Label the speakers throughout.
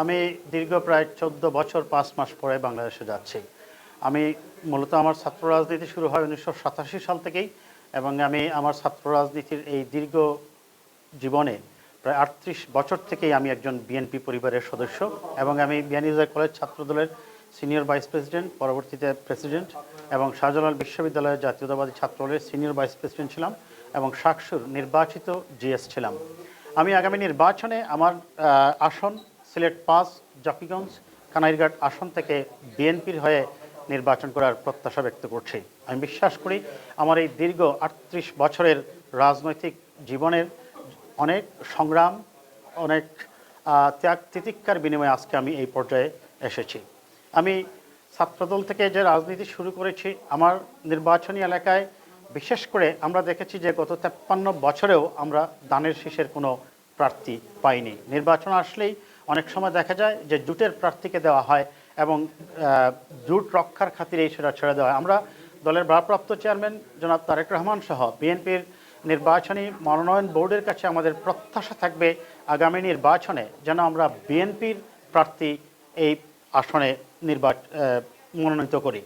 Speaker 1: আমি দীর্ঘ প্রায় চোদ্দ বছর পাঁচ মাস পরে বাংলাদেশে যাচ্ছি। আমি মূলত আমার ছাত্র রাজনীতি শুরু হয় উনিশশো সাতাশি সাল থেকেই এবং আমি আমার ছাত্র রাজনীতির এই দীর্ঘ জীবনে প্রায় আটত্রিশ বছর থেকেই আমি একজন বিএনপি পরিবারের সদস্য এবং আমি বিয়ানীবাজার কলেজ ছাত্রদলের সিনিয়র ভাইস প্রেসিডেন্ট, পরবর্তীতে প্রেসিডেন্ট এবং শাহজালাল বিশ্ববিদ্যালয়ের জাতীয়তাবাদী ছাত্রদলের সিনিয়র ভাইস প্রেসিডেন্ট ছিলাম এবং শাকসুর নির্বাচিত জিএস ছিলাম। আমি আগামী নির্বাচনে আমার আসন সিলেট পাঁচ, জকিগঞ্জ, কানাইরঘাট আসন থেকে বিএনপির হয়ে নির্বাচন করার প্রত্যাশা ব্যক্ত করছি। আমি বিশ্বাস করি আমার এই দীর্ঘ আটত্রিশ বছরের রাজনৈতিক জীবনের অনেক সংগ্রাম, অনেক ত্যাগ তিতিক্ষার বিনিময়ে আজকে আমি এই পর্যায়ে এসেছি। আমি ছাত্রদল থেকে যে রাজনীতি শুরু করেছি, আমার নির্বাচনী এলাকায় বিশেষ করে আমরা দেখেছি যে গত তেপ্পান্ন বছরেও আমরা দানের শীষের কোনো প্রার্থী পাইনি। নির্বাচন আসলেই অনেক সময় দেখা যায় যে জুটের প্রার্থীকে দেওয়া হয় এবং জুট রক্ষার খাতিরেই সেটা ছেড়ে দেওয়া হয়। আমরা দলের ভারপ্রাপ্ত চেয়ারম্যান জনাব তারেক রহমান সহ বিএনপির নির্বাচনী মনোনয়ন বোর্ডের কাছে আমাদের প্রত্যাশা থাকবে আগামী নির্বাচনে যেন আমরা বিএনপির প্রার্থী এই আসনে নির্বাচ আহ, মনোনীত করি।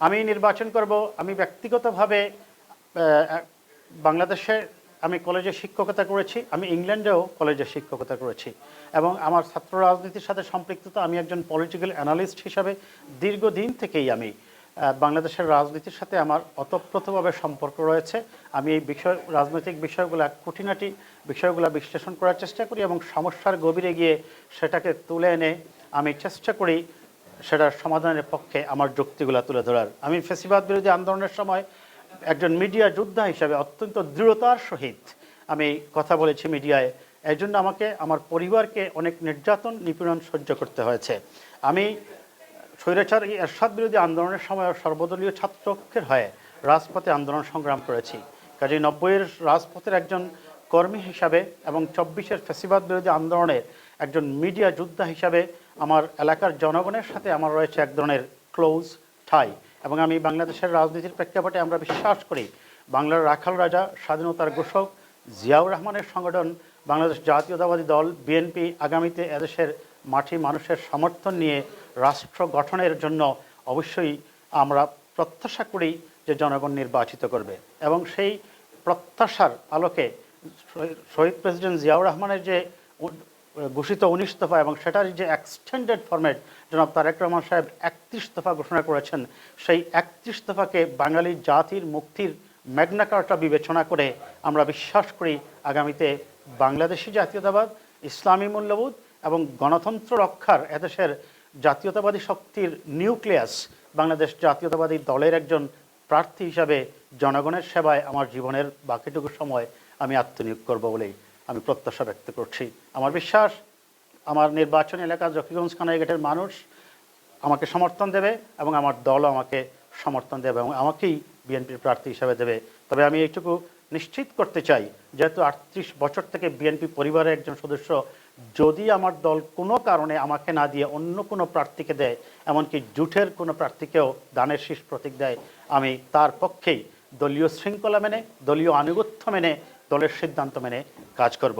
Speaker 1: আমি নির্বাচন করব আমি ব্যক্তিগতভাবে আহ, বাংলাদেশে আমি কলেজে শিক্ষকতা করেছি, আমি ইংল্যান্ডেও কলেজে শিক্ষকতা করেছি এবং আমার ছাত্র রাজনীতির সাথে সম্পৃক্ততা, আমি একজন পলিটিক্যাল অ্যানালিস্ট হিসাবে দীর্ঘদিন থেকেই আমি বাংলাদেশের রাজনীতির সাথে আমার অতপ্রতভাবে সম্পর্ক রয়েছে। আমি এই বিষয়, রাজনৈতিক বিষয়গুলো, খুঁটিনাটি বিষয়গুলো বিশ্লেষণ করার চেষ্টা করি এবং সমস্যার গভীরে গিয়ে সেটাকে তুলে এনে আমি চেষ্টা করি সেটার সমাধানের পক্ষে আমার যুক্তিগুলো তুলে ধরার। আমি ফেসিবাদ বিরোধী আন্দোলনের সময় একজন মিডিয়া যোদ্ধা হিসাবে অত্যন্ত দৃঢ়তার সহিত আমি কথা বলেছি মিডিয়ায় এই জন্য আমাকে, আমার পরিবারকে অনেক নির্যাতন, নিপীড়ন সহ্য করতে হয়েছে। আমি স্বৈরাচার এরশাদ বিরোধী আন্দোলনের সময় সর্বদলীয় ছাত্রপক্ষের হয়ে রাজপথে আন্দোলন সংগ্রাম করেছি। কাজে নব্বইয়ের রাজপথের একজন কর্মী হিসাবে এবং চব্বিশের ফেসিবাদ বিরোধী আন্দোলনের একজন মিডিয়া যোদ্ধা হিসাবে আমার এলাকার জনগণের সাথে আমার রয়েছে এক ধরনের ক্লোজ ঠাই এবং আমি বাংলাদেশের রাজনীতির প্রেক্ষাপটে আমরা বিশ্বাস করি, বাংলার রাখাল রাজা, স্বাধীনতার ঘোষক জিয়াউর রহমানের সংগঠন, বাংলাদেশ জাতীয়তাবাদী দল, বিএনপি আগামীতে এদেশের মাটি মানুষের সমর্থন নিয়ে রাষ্ট্র গঠনের জন্য অবশ্যই আমরা প্রত্যাশা করি যে জনগণ নির্বাচিত করবে। এবং সেই প্রত্যাশার আলোকে শহীদ- প্রেসিডেন্ট জিয়াউর রহমানের যে ঘোষিত উনিশ দফা এবং সেটার যে এক্সটেন্ডেড ফরম্যাট জনাব তারেক রহমান সাহেব একত্রিশ দফা ঘোষণা করেছেন, সেই একত্রিশ দফাকে বাঙালি জাতির মুক্তির ম্যাগনাকার্টা বিবেচনা করে আমরা বিশ্বাস করি আগামীতে বাংলাদেশি জাতীয়তাবাদ, ইসলামী মূল্যবোধ এবং গণতন্ত্র রক্ষার এদেশের জাতীয়তাবাদী শক্তির নিউক্লিয়াস বাংলাদেশ জাতীয়তাবাদী দলের একজন প্রার্থী হিসাবে জনগণের সেবায় আমার জীবনের বাকিটুকু সময় আমি আত্মনিয়োগ করব বলেই আমি প্রত্যাশা ব্যক্ত করছি। আমার বিশ্বাস, আমার নির্বাচন এলাকা জকিগঞ্জ কানাইঘাটের মানুষ আমাকে সমর্থন দেবে এবং আমার দলও আমাকে সমর্থন দেবে এবং আমাকেই বিএনপির প্রার্থী হিসাবে দেবে। তবে আমি এইটুকু নিশ্চিত করতে চাই, যেহেতু আটত্রিশ বছর থেকে বিএনপি পরিবারের একজন সদস্য, যদি আমার দল কোনো কারণে আমাকে না দিয়ে অন্য কোনো প্রার্থীকে দেয়, এমনকি জুটের কোনো প্রার্থীকেও দানের শীষ প্রতীক দেয়, আমি তার পক্ষেই দলীয় শৃঙ্খলা মেনে, দলীয় আনুগত্য মেনে দলের সিদ্ধান্ত মেনে কাজ করব।